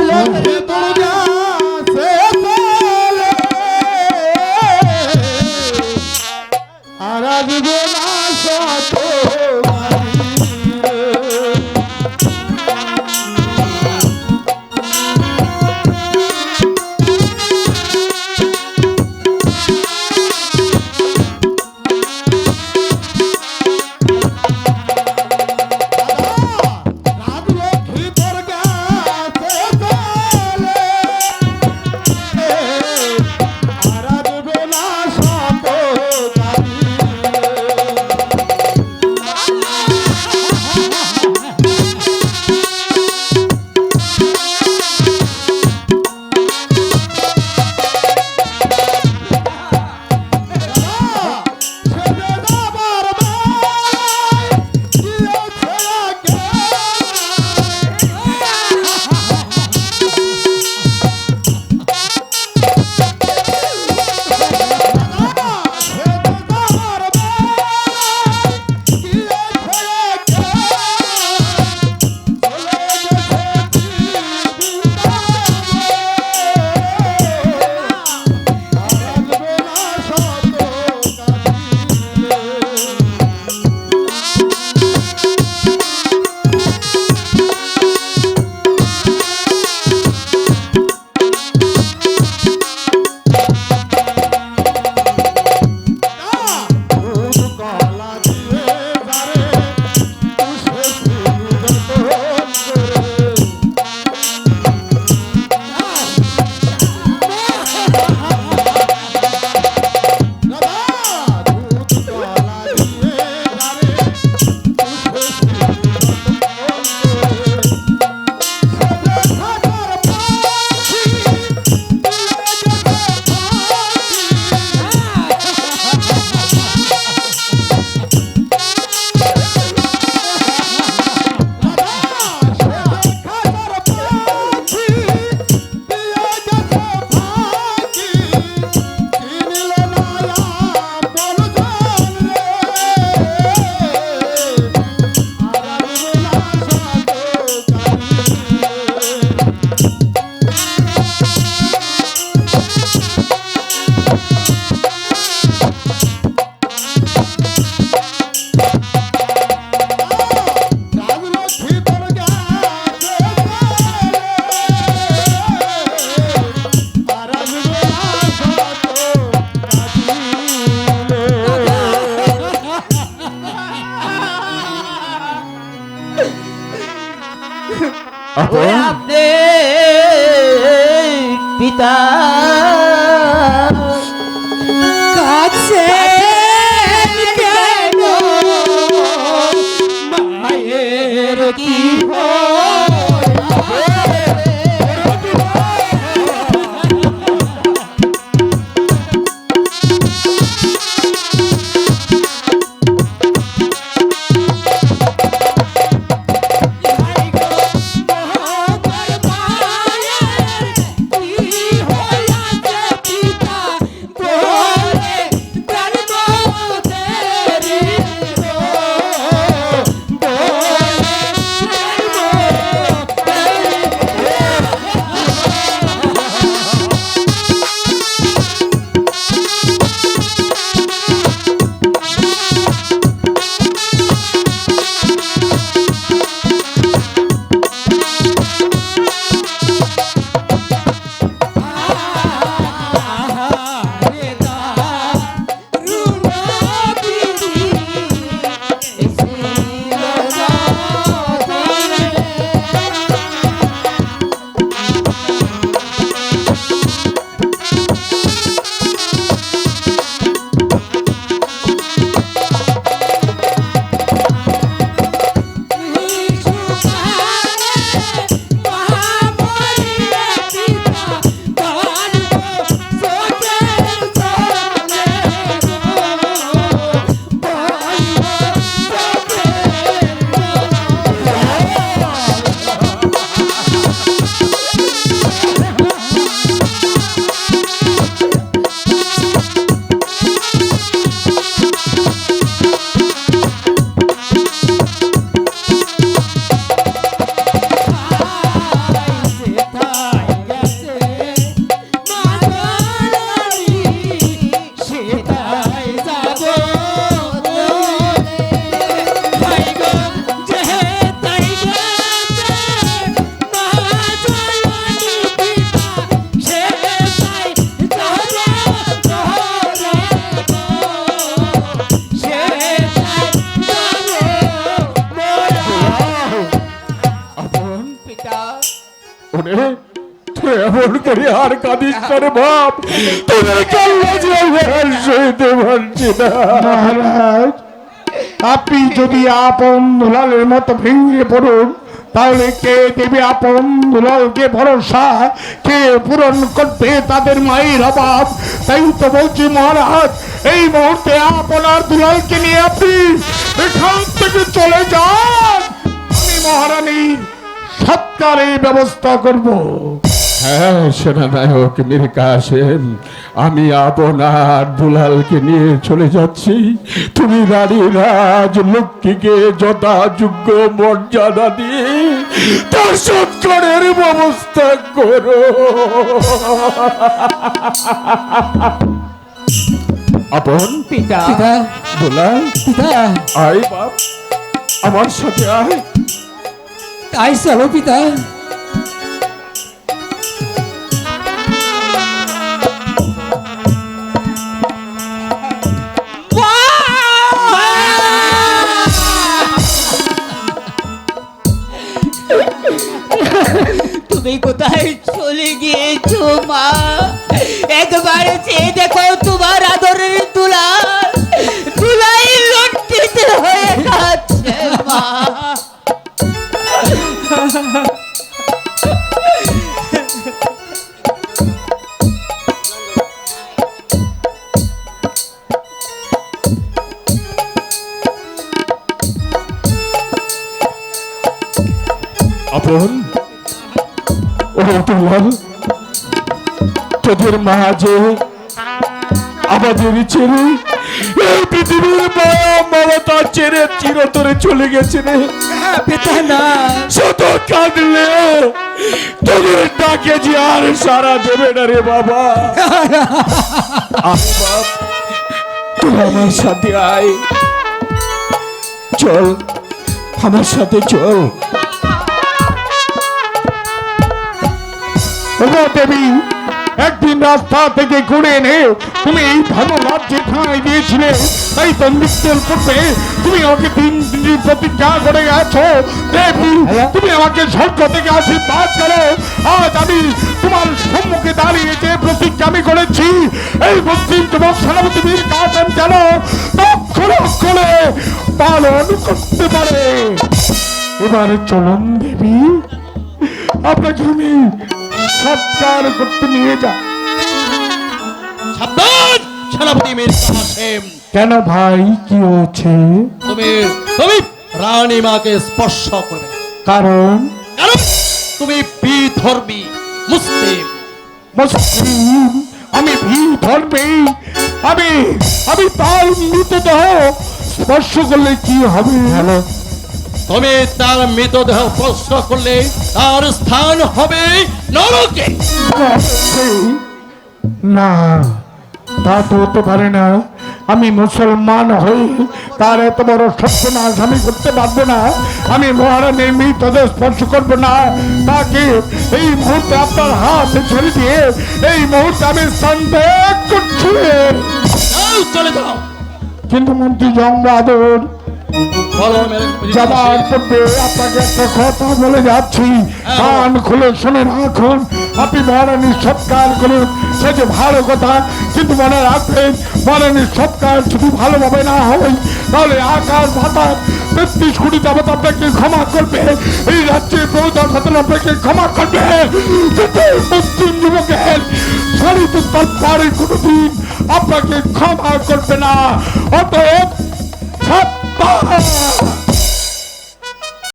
hablen de todo পিতা ওরে তুই এমন করে আর কাঁদিস বাপ। তোদের কান্না যে আমি আর সইতে পারছি মহারাজ, আপনি যদি আপন দুলালের মতো ভেঙে পড়ুন, তাহলে কে দেবে আপন দুলালকে ভরসা? কে পূরণ করবে তাদের মায়ের অভাব? তাই তো বলছি মহারাজ, এই মুহূর্তে আপনার দুলালকে নিয়ে আপনি এখান থেকে চলে যান। আমি সৎকারের ব্যবস্থা করব। হ্যাঁ সেনানায়ক মীর কাসেম আমি আপনার দুলালকে নিয়ে চলে যাচ্ছি। তুমি রানী রাজ লক্ষ্মীকে যথাযোগ্য মর্যাদা দিয়ে তার সৎকারের ব্যবস্থা করো। আপন পিতা। পিতা দুলাল পিতা। আয় বাপ আমার সাথে আয়। তাই চলো পিতা। তুমি কোথায় চলে গিয়েছো মা? একবার চেয়ে দেখো আপন ও দুলাল তোদের মা যে আমাদের ছেড়ে এই পৃথিবীর মায়া মমতা ছেড়ে চিরতরে চলে গেছে রে। পিতা না। শত কাঁদলে তোদের ডাকে যে আর সারা দেবে না রে বাবা। তুই আমার সাথে আয়। চল আমার সাথে চল। দেবী একদিন রাস্তা থেকে ঘুরে এনে তুমি এই ভালো রাজ্যে ঠাঁই দিয়েছিলে তাই তো মৃত্যুর পূর্বে তুমি আমাকে তিন প্রতিজ্ঞা করে গেছো। দেবী তুমি আমাকে স্বর্গ থেকে আশীর্বাদ করো। আজ আমি তোমার সম্মুখে দাঁড়িয়ে যে প্রতিজ্ঞা আমি করেছি এই মুসলিম যুবক সেনাপতি বীর কাসেম যেন অক্ষর অক্ষরে পালন করতে পারে। এবারে চলুন দেবী আপনাকে আমি সৎকার করতে নিয়ে যা। সাবধান! সেনাপতি মীর কাসেম কেন ভাই কি হয়েছে? তুমি তুমি রানী মাকে স্পর্শ করবে। কারণ? কারণ তুমি বিধর্মী মুসলিম। মুসলিম? আমি ভি ধর্মে আমি আমি তার মৃতদেহ স্পর্শ করলে কি হবে? হ্যালো? তুমি তার মৃতদেহ স্পর্শ করলে তার স্থান হবে নরকে। না তা তো হতে পারে না। আমি মুসলমান হই তার এত বড় সত্যনাশ আমি করতে পারব না। আমি মহারানীর মৃতদেহ স্পর্শ করব না। তাকে এই মুহূর্তে আপনার হাত ছেড়ে দিয়ে এই মুহূর্তে আমি স্থান ত্যাগ করছি। চলে যাও। কিন্তু মন্ত্রী বলো মেরে যাবার পূর্বে আপনাকে একটা কথা বলে যাচ্ছি। কান খুলে শুনে রাখুন। আপনি মহারানীর সৎকার করুন। সে যে ভালো কথা কিন্তু মনে রাখবেন মহারানীর সৎকার শুধু ভালোভাবে না হয় তাহলে আকাশ বাতাস তেত্রিশ কোটি যাবত আপনাকে ক্ষমা করবে। এই রাজ্যের প্রধান সাথে আপনাকে ক্ষমা করবে। মুসলিম যুবকের শরীর তৎপরে কোনোদিন আপনাকে ক্ষমা করবে না। অতএব সত্য